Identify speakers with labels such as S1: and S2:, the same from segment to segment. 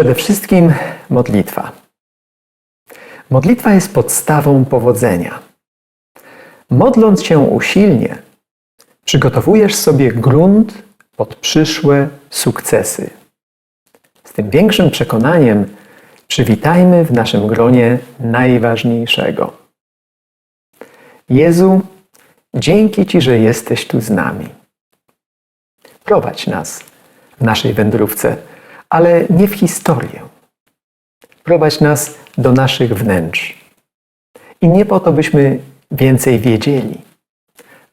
S1: Przede wszystkim modlitwa. Modlitwa jest podstawą powodzenia. Modląc się usilnie, przygotowujesz sobie grunt pod przyszłe sukcesy. Z tym większym przekonaniem przywitajmy w naszym gronie najważniejszego. Jezu, dzięki Ci, że jesteś tu z nami. Prowadź nas w naszej wędrówce, ale nie w historię. Prowadź nas do naszych wnętrz. I nie po to, byśmy więcej wiedzieli,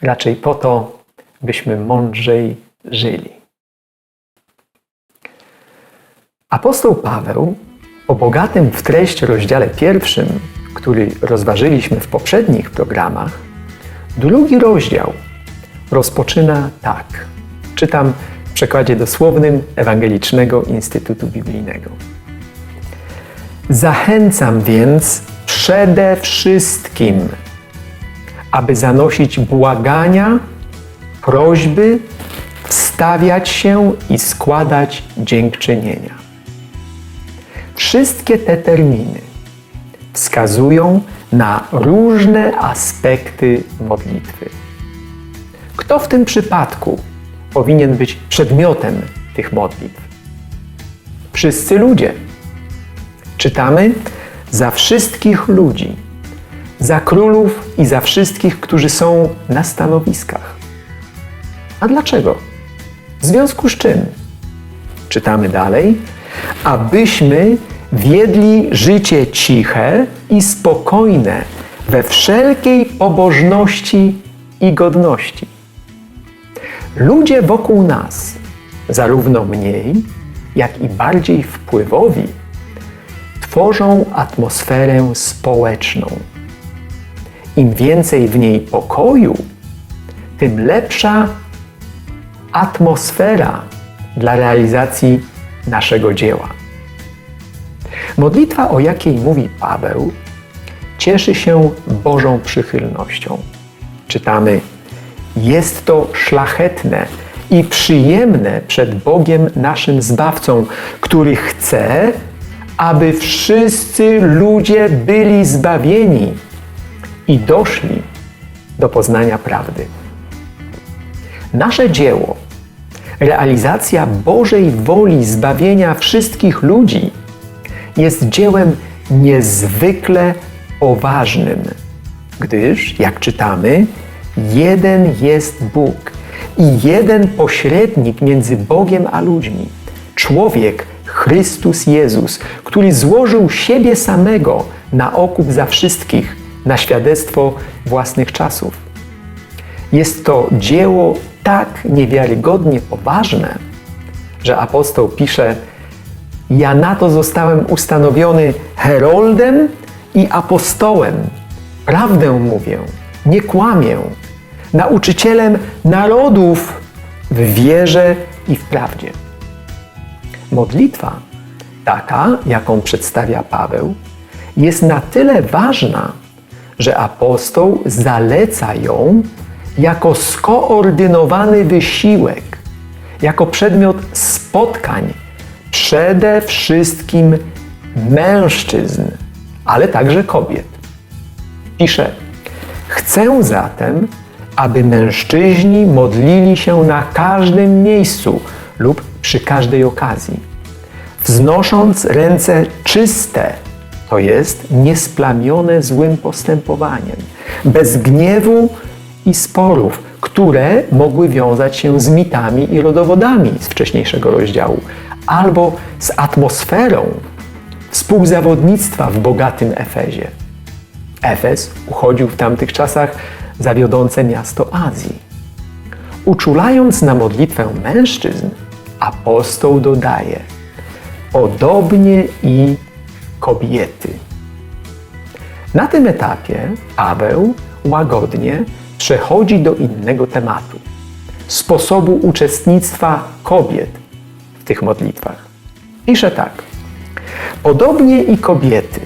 S1: raczej po to, byśmy mądrzej żyli. Apostoł Paweł o bogatym w treść rozdziale pierwszym, który rozważyliśmy w poprzednich programach, drugi rozdział rozpoczyna tak. Czytam przekładzie dosłownym Ewangelicznego Instytutu Biblijnego. Zachęcam więc przede wszystkim, aby zanosić błagania, prośby, wstawiać się i składać dziękczynienia. Wszystkie te terminy wskazują na różne aspekty modlitwy. Kto w tym przypadku powinien być przedmiotem tych modlitw? Wszyscy ludzie. Czytamy za wszystkich ludzi, za królów i za wszystkich, którzy są na stanowiskach. A dlaczego? W związku z czym? Czytamy dalej, abyśmy wiedli życie ciche i spokojne we wszelkiej pobożności i godności. Ludzie wokół nas, zarówno mniej, jak i bardziej wpływowi, tworzą atmosferę społeczną. Im więcej w niej pokoju, tym lepsza atmosfera dla realizacji naszego dzieła. Modlitwa, o jakiej mówi Paweł, cieszy się Bożą przychylnością. Czytamy: Jest to szlachetne i przyjemne przed Bogiem naszym Zbawcą, który chce, aby wszyscy ludzie byli zbawieni i doszli do poznania prawdy. Nasze dzieło, realizacja Bożej woli zbawienia wszystkich ludzi, jest dziełem niezwykle poważnym, gdyż, jak czytamy, jeden jest Bóg i jeden pośrednik między Bogiem a ludźmi człowiek Chrystus Jezus, który złożył siebie samego na okup za wszystkich, na świadectwo własnych czasów. Jest to dzieło tak niewiarygodnie poważne, że apostoł pisze: Ja na to zostałem ustanowiony heroldem i apostołem. Prawdę mówię, nie kłamię, nauczycielem narodów w wierze i w prawdzie. Modlitwa, taka jaką przedstawia Paweł, jest na tyle ważna, że apostoł zaleca ją jako skoordynowany wysiłek, jako przedmiot spotkań przede wszystkim mężczyzn, ale także kobiet. Pisze: Chcę zatem, aby mężczyźni modlili się na każdym miejscu lub przy każdej okazji, wznosząc ręce czyste, to jest niesplamione złym postępowaniem, bez gniewu i sporów, które mogły wiązać się z mitami i rodowodami z wcześniejszego rozdziału, albo z atmosferą współzawodnictwa w bogatym Efezie. Efes uchodził w tamtych czasach za wiodące miasto Azji. Uczulając na modlitwę mężczyzn, apostoł dodaje: Podobnie i kobiety. Na tym etapie Paweł łagodnie przechodzi do innego tematu sposobu uczestnictwa kobiet w tych modlitwach. Pisze tak: Podobnie i kobiety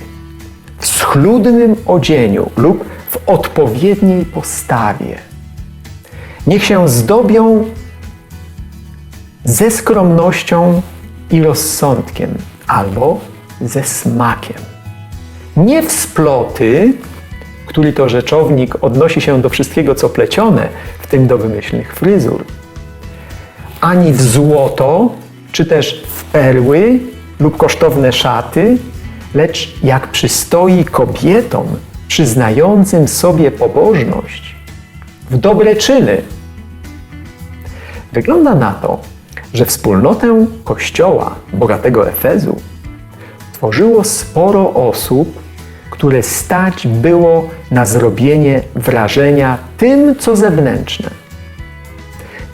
S1: w schludnym odzieniu lub odpowiedniej postawie niech się zdobią ze skromnością i rozsądkiem, albo ze smakiem. Nie w sploty, który to rzeczownik odnosi się do wszystkiego, co plecione, w tym do wymyślnych fryzur, ani w złoto, czy też w perły lub kosztowne szaty, lecz jak przystoi kobietom przyznającym sobie pobożność w dobre czyny. Wygląda na to, że wspólnotę kościoła bogatego Efezu tworzyło sporo osób, które stać było na zrobienie wrażenia tym, co zewnętrzne.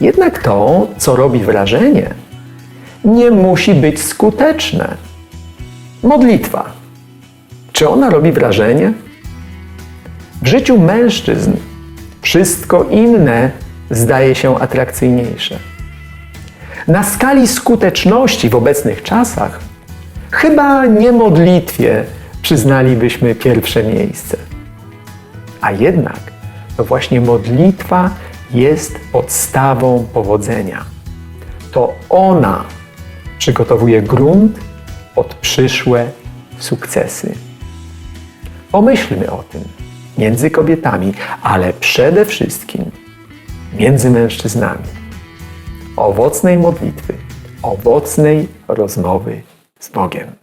S1: Jednak to, co robi wrażenie, nie musi być skuteczne. Modlitwa. Czy ona robi wrażenie? W życiu mężczyzn wszystko inne zdaje się atrakcyjniejsze. Na skali skuteczności w obecnych czasach chyba nie modlitwie przyznalibyśmy pierwsze miejsce. A jednak to właśnie modlitwa jest podstawą powodzenia. To ona przygotowuje grunt pod przyszłe sukcesy. Pomyślmy o tym między kobietami, ale przede wszystkim między mężczyznami. Owocnej modlitwy, owocnej rozmowy z Bogiem.